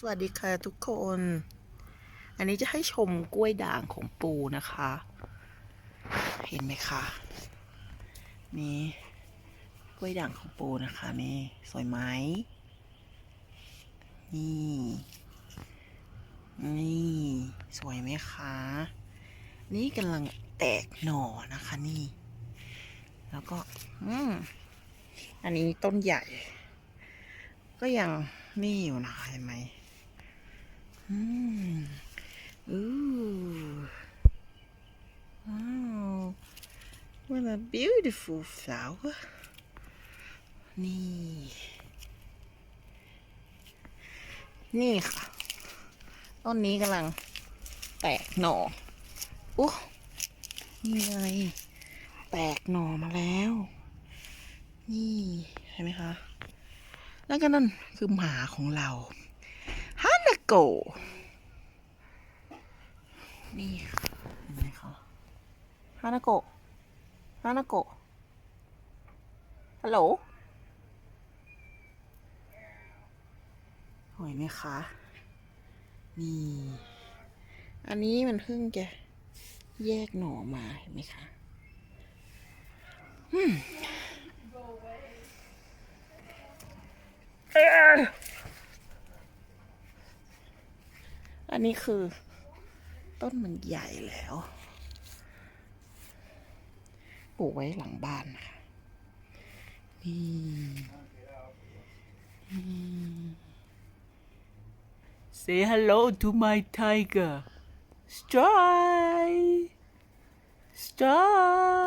สวัสดีค่ะทุกคน อันนี้จะให้ชมกล้วยด่างของปูนะคะ เห็นไหมคะ นี่กล้วยด่างของปูนะคะนี่สวยไหม นี่ นี่ สวยไหมคะ นี่กำลังแตกหน่อนะคะนี่ แล้วก็ อืมอันนี้ต้นใหญ่ ก็ยังนี่อยู่นะคะเห็นไหมอืมอู้ว้าว what a beautiful flower นี่ นี่ค่ะ ต้นนี้กำลังแตกหน่ออุ๊นี่ไงแตกหน่อมาแล้ว นี่เห็นไหมคะ แล้วก็นั่นคือหมาของเราฮานาโกะนี่เห็นไหมคะฮานาโกะ ฮานาโกะฮัลโหลสวยไหมคะ นี่ อันนี้มันเพิ่งจะแยกหน่อมาเห็นไหมคะอันนี้คือ ต้นมันใหญ่แล้ว ปลูกไว้หลังบ้านนะคะนี่ Say hello to my tiger. Strike! Strike!